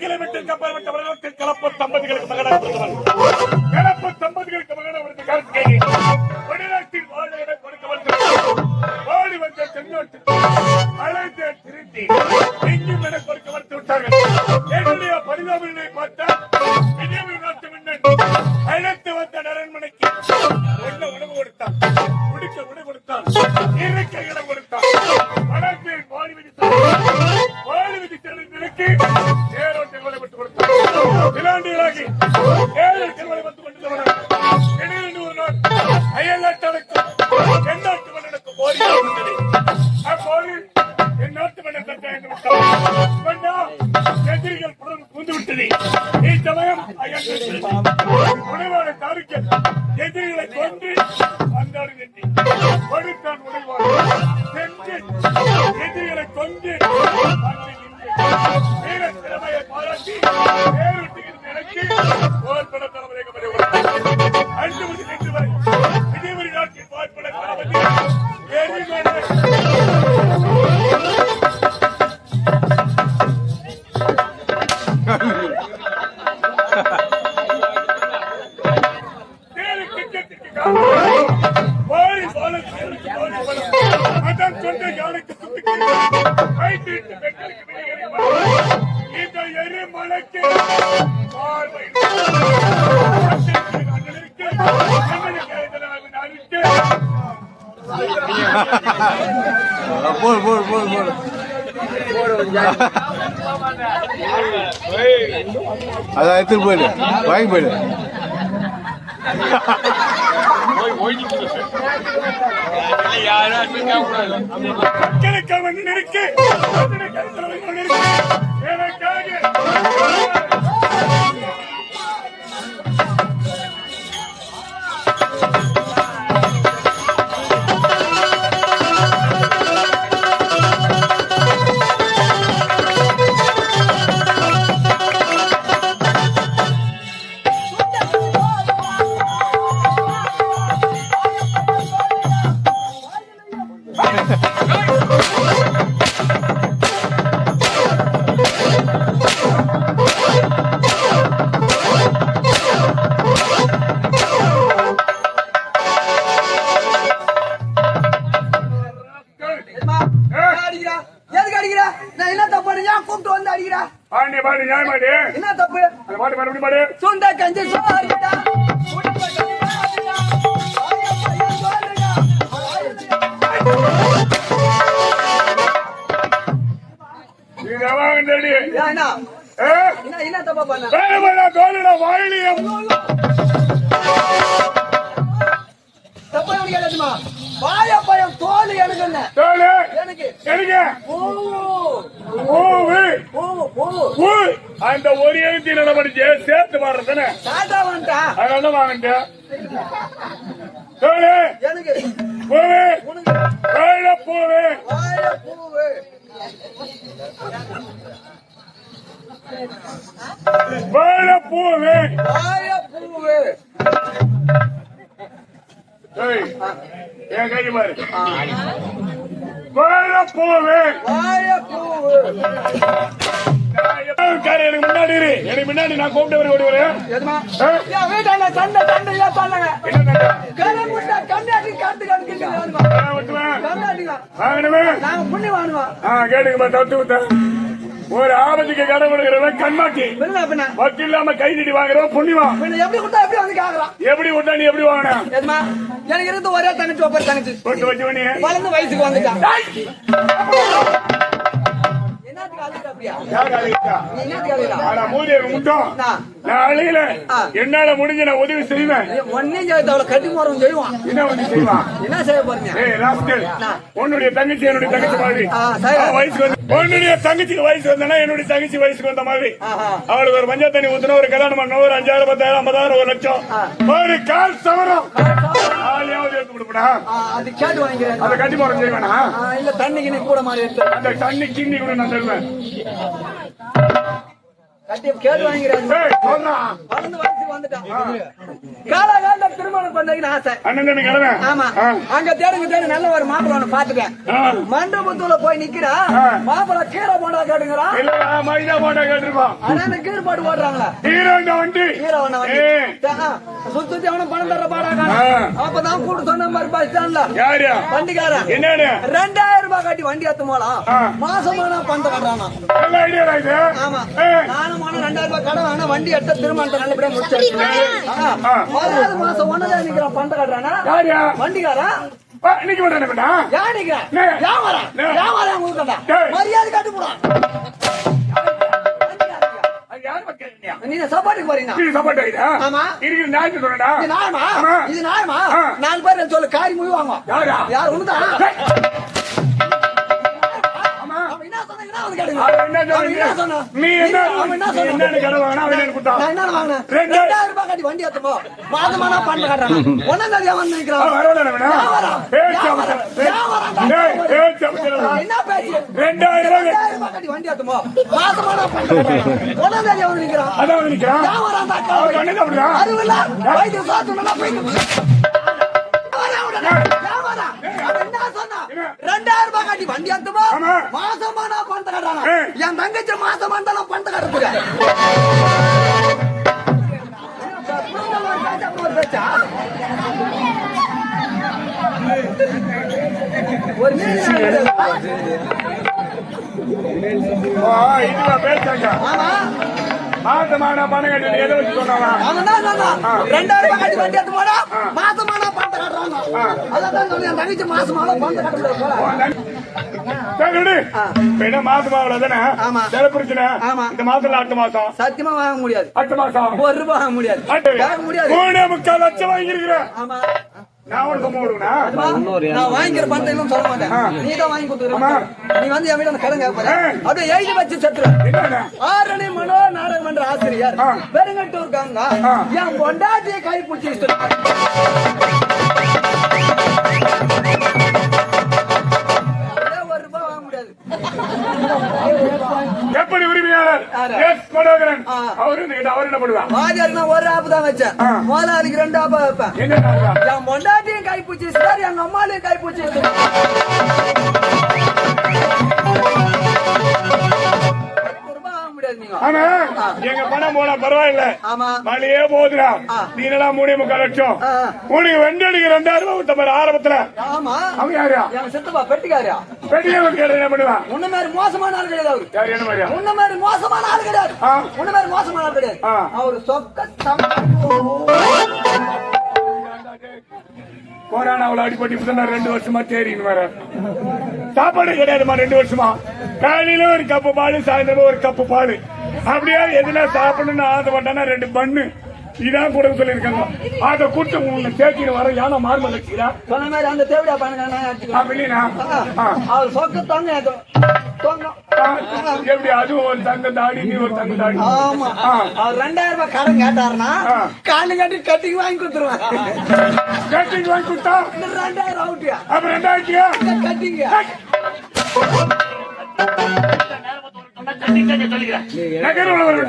Kilometre கப்பல்பட்ட வரலாற்றில் கலப்பு தம்பதிகளுக்கு மகனாக கலப்பு தம்பதிகளுக்கு மகனாக வடநாட்டில் வாழ இடம் கொடுக்க வந்தவர் ஓடி வந்த செங்கோட்டு அழைத்து திருத்தி எங்கும் என கொடுக்க வந்து விட்டார்கள். எதிரிகளை கொன்று வந்தாடு நெட்டி கொடுத்தான் உணவாடு சென்று எதிரிகளை கொன்று வந்து நின்று வீர திறமையை பாராட்டி பேருட்டுகின்ற எனக்கு போர்பட தலைமுறை அன்று முதல் இன்று வரை விஜயபுரி நாட்டில் போர்பட தளபதி எரிமலை தேடி திட்டத்திற்கு காரணம் வாரி பாலத்திற்கு வாரி பலம். அதன் சொந்த யானைக்கு போடு போடு போடு போடு. அதான் எடுத்துட்டு போயிடு. வாங்கி போயிடு. மக்களுக்கு அவன் இருக்கு நீ வாங்கடி ஏன்னா, ஏ என்ன? தப்பா பண்ண? தோலிட வாயிலியம் தப்பா கேட்கணுமா வாயப்பயம் தோல் எனக்கு என்ன? தோலு? எனக்கு. எனக்கு. பூவு பூவு பூவு பூவு பூ. அந்த ஒரு எழுத்தி நடவடிக்கை சேர்த்து மாறுறதுன்னு தாத்தா வந்துட்டான் அதனால வாங்கிட்ட பூவு. தோல பூவு. வாய பூவு. வேல பூவு. என் கை பாரு வேல பூவு. வாய பூவு. எனக்கு முன்னாடி இரு. எனக்கு முன்னாடி நான் கூப்பிட்டு வர ஓடி வரேன். வீட்டாண்ட சண்டை சண்டை ஏன் விட்டேன். ஒரு ஆபத்துக்கு கடன் கொடுக்கிறவன் பின்ன. வக்கு இல்லாம கை நீட்டி வாங்குறவன் புண்ணியவான் எப்படி கொடுத்தா எப்படி வந்து கேக்குறான் எப்படி விட்டா நீ எப்படி வாங்கின? எதுமா? எனக்கு இருந்து ஒரே தங்கச்சி ஒப்பர் தங்கச்சி. வளர்ந்து வயசுக்கு வந்துட்டான் என்னத்துக்கு அழுகுற அப்படியா? யார் அழுகிட்டா? நீ என்னத்துக்கு அழுகுறா ஆனா மூதியை முட்டும். நான் நான் அழுகல ஆ. என்னால முடிஞ்ச நான் உதவி செய்வேன். ஒன்னே செய்யறது அவளை கட்டி போறவன் செய்வான். என்ன உதவி செய்வான்? என்ன செய்ய போறீங்க. உன்னுடைய தங்கச்சி என்னுடைய தங்கச்சி மாதிரி. வயசுக்கு உன்னுடைய தங்கச்சிக்கு வயசு வந்தனா என்னுடைய தங்கச்சி வயசுக்கு வந்த மாதிரி. அவளுக்கு ஒரு மஞ்சள் தண்ணி ஊத்துனா ஒரு கல்யாணம் பண்ண ஒரு அஞ்சாயிரம் பத்தாயிரம் ஐம்பதாயிரம் ஒரு லட்சம். ஒரு கால் சவரம். அது கேட்டு வாங்கிக்கிறேன். அதை கட்டி போற செய்வேனா? இல்ல தண்ணிக்கு நீ கூட மாதிரி அந்த தண்ணி கிண்ணி கூட நான் தருவேன். கட்டி வளர்ந்து வந்துட்டான். காலகால திருமணம் பண்ணதுன்னு ஆசை. ஆமா. அங்க தேடுங்க தேடு நல்ல ஒரு மாப்பிள்ளை ஒண்ணு பாத்துட்டேன் மண்டபத்துல போய் நிக்கிறா. மாப்பிள்ளை கீரை போண்டா கேட்டுங்கிறா? மைதா போட்டா கேட்டிருப்பான். ஆனா கீழ் பாட்டு ஓடுறாங்களா? ஹீரோ வண்டி. ஹீரோ. சுத்தி அவனும் பணம் தர்ற பாடா. ஆ, அப்பதான் கூட சொன்ன மாதிரி பஸ் ஸ்டாண்ட்ல யாரு? வண்டிக்காரன். என்னன்னு? ரெண்டாயிரம் ரூபாய் கட்டி வண்டி ஏத்த போலாம். மாசமான இது. ஆமா. நானும் ரெண்டாயிரம் ரூபாய் கடன் வேணா வண்டி எடுத்த திருமணத்தை நல்லபடியா முடிச்சிருக்கேன் மாசம் ஒன்னதான் நிக்கிறான் பண்ட கட்டுறானா? வண்டிக்காரன். நிக்கிறான் உங்களுக்கு. மரியாதை கட்டு. போடான் நீங்க சப்பாட்டுக்கு போறீங்க. நீ சப்போர்ட் ஆயிடா ஆமா. இருக்கிற ஞாயிற்று சொல்லடா இது நியாயமா? ஆமா. இது நியாயமா? ஆ. நாலு பேர் சொல்லு காரி முழுவாங்க யாரா? யார் சொன்னீங்க? சொன்னா நீ என்ன நீ என்னன்னு கடை வாங்கினா அவன் என்ன கொடுத்தான் நான் என்ன வாங்கினேன்? ரெண்டாயிரம். ரூபாய் கட்டி வண்டி ஏத்துமோ மாதமானா பண்ண காட்டுறான். ஒன்னாம் தேதி வந்து நிக்கிறான். வியாபாரம் தான் அவன் கண்ணுக்கு அப்படிதான் அதுவும் இல்ல வைத்தியம் சாத்தணும்னா போயிட்டு வியாபாரம். அவன் ரெண்டாயிரம் ரூபாய் கட்டி வண்டி ஏத்துமோ மாசமா நான் பணத்தை கட்டுறானா என் தங்கச்சி மாசமா இருந்தாலும் பணத்தை கட்டுறதுக்கு மாசமான பணம் கட்டி எதை வச்சு சொன்னான். ரெண்டாயிரம் ரூபாய் கட்டி வண்டி எடுத்து போனா மாசமான பணத்தை கட்டுறாங்க. அதான் சொல்லி என் தங்கச்சி மாசமான பணத்தை கட்ட முடியாது போல. சரி விடு. இப்ப என்ன மாசமா அவ்வளவுதானே ஆமா. சில பிரச்சனை. ஆமா. இந்த மாசம் இல்ல அடுத்த மாசம்? சத்தியமா வாங்க முடியாது. மாசம்? ஒரு ரூபாய் வாங்க முடியாது. முடியாது. மூணே முக்கால் லட்சம் வாங்கியிருக்கிறேன். ஆமா. நான் உனக்கு நான் பணத்தை சொல்ல மாட்டேன். நீ தான் வாங்கி ஆமா. கொடுத்துருக்க நீ வந்து என் வீட்டுல அந்த கடன் கேட்பாரு. அப்படியே எழுதி வச்சு செத்துரு. ஆரணி மனோ நாடகமன்ற ஆசிரியர். பெருங்கட்டூர் கங்கா. என் பொண்டாட்டியை கை பிடிச்சி என்ன நான் ஒரு ஆப்பு தான் வச்சேன். ஆ. முதலாளிக்கு ரெண்டு ஆப்பா வைப்பேன்? என் பொண்டாட்டியும் கை பிடிச்சி சார் எங்க அம்மாலையும் கை ஆனா எங்க பணம் போனா பரவாயில்ல. ஆமா. மழையே போகுதுடா. ஆ. நீ என்னடா மூணே முக்கால் லட்சம். உனக்கு வெண்டடிக்கு ரெண்டாயிரம் ரூபாய் விட்ட மாதிரி ஆரம்பத்துல. ஆமா. அவன் யாரா சித்தப்பா பெட்டிக்காரியா? பெரிய கேட்டு என்ன பண்ணுவான் உன்ன மாதிரி மோசமான ஆள் கிடையாது அவரு. யார் என்ன மாதிரியா? உன்ன மாதிரி மோசமான ஆள் கிடையாது. உன்ன மாதிரி மோசமான ஆள் கிடையாது. அவரு சொக்க கொரோனாவில் நான் ரெண்டு வருஷமா தேறின்னு வர சாப்பாடு கிடையாதுமா ரெண்டு வருஷமா. காலையில ஒரு கப்பு பால் சாயந்தரம் ஒரு கப்பு பால். அப்படியே எதுனா சாப்பிடணும்னு ஆசைப்பட்டானா ரெண்டு பண்ணு. இதான் கூட சொல்லியிருக்காங்க. அதை கூட்டு உன்னை சேர்த்தின்னு வர யானை மார்மல் வச்சுக்கிறா? சொன்ன மாதிரி அந்த தேவடியா பண்ணுங்க அப்படின்னா. அவர் சொக்க தாங்க எப்படி? அதுவும் ஒரு தங்க தாடி நீ ஒரு தங்க தாடி. ஆமா. அவர் ரெண்டாயிரம் ரூபாய் கடன் கேட்டாருன்னா. காலு கட்டி கட்டிக்கு வாங்கி கொடுத்துருவேன் கேட்டிங் வாங்கி கொடுத்தா? ரெண்டாயிரம் அவுட்டியா? அப்ப ரெண்டாயிரத்தியா கட்டிங்க. நகர் உழவர்